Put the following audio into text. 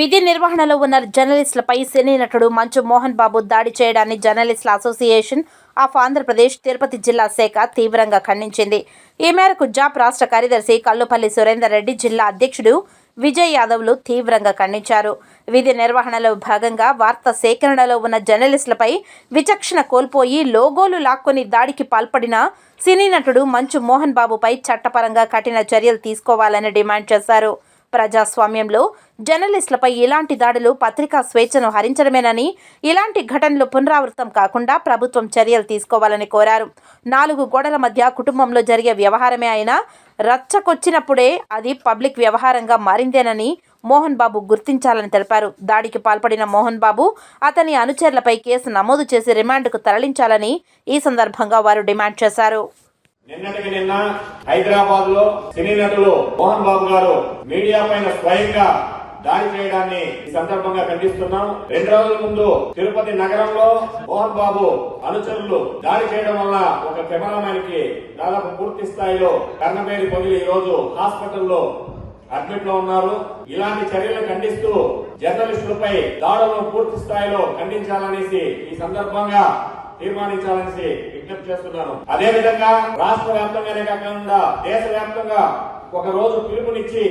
విధి నిర్వహణలో ఉన్న జర్నలిస్టులపై సినీ నటుడు మంచు మోహన్ బాబు దాడి చేయడాన్ని జర్నలిస్టుల అసోసియేషన్ ఆఫ్ ఆంధ్రప్రదేశ్ తిరుపతి జిల్లా శాఖ తీవ్రంగా ఖండించింది. ఈ మేరకు జాప్ రాష్ట్ర కార్యదర్శి కల్లుపల్లి సురేందర్ రెడ్డి జిల్లా అధ్యక్షుడు విజయ్ యాదవ్లు తీవ్రంగా ఖండించారు. విధి నిర్వహణలో భాగంగా వార్త సేకరణలో ఉన్న జర్నలిస్టులపై విచక్షణ కోల్పోయి లోగోలు లాక్కొని దాడికి పాల్పడిన సినీ నటుడు మంచు మోహన్ బాబుపై చట్టపరంగా కఠిన చర్యలు తీసుకోవాలని డిమాండ్ చేశారు. ప్రజాస్వామ్యంలో జర్నలిస్టులపై ఇలాంటి దాడులు పత్రికా స్వేచ్ఛను హరించడమేనని ఇలాంటి ఘటనలు పునరావృతం కాకుండా ప్రభుత్వం చర్యలు తీసుకోవాలని కోరారు. నాలుగు గోడల మధ్య కుటుంబంలో జరిగే వ్యవహారమే అయినా రచ్చకొచ్చినప్పుడే అది పబ్లిక్ వ్యవహారంగా మారిందేనని మోహన్ బాబు గుర్తించాలని తెలిపారు. దాడికి పాల్పడిన మోహన్ బాబు అతని అనుచరులపై కేసు నమోదు చేసి రిమాండ్కు తరలించాలని ఈ సందర్భంగా వారు డిమాండ్ చేశారు. నిన్నటికి నిన్న హైదరాబాద్లో సినీ నటులు మోహన్ బాబు గారు మీడియా పైన స్వయంగా దాడి చేయడాన్ని ఈ సందర్భంగా ఖండిస్తున్నాం. రెండు రోజుల ముందు తిరుపతి నగరంలో మోహన్ బాబు అనుచరులు దాడి చేయడం వల్ల ఒక కెమెరామెన్ దాదాపు పూర్తి స్థాయిలో కర్ణమేరి పగిలి ఈ రోజు హాస్పిటల్లో అడ్మిట్లో ఉన్నారు. ఇలాంటి చర్యలు ఖండిస్తూ జర్నలిస్టులపై దాడులను పూర్తి స్థాయిలో ఖండించాలనేసి ఈ సందర్భంగా తీర్మానించాలని విజ్ఞప్తి చేస్తున్నాను. అదే విధంగా రాష్ట్ర వ్యాప్తంగానే కాకుండా దేశ వ్యాప్తంగా ఒక రోజు పిలుపునిచ్చి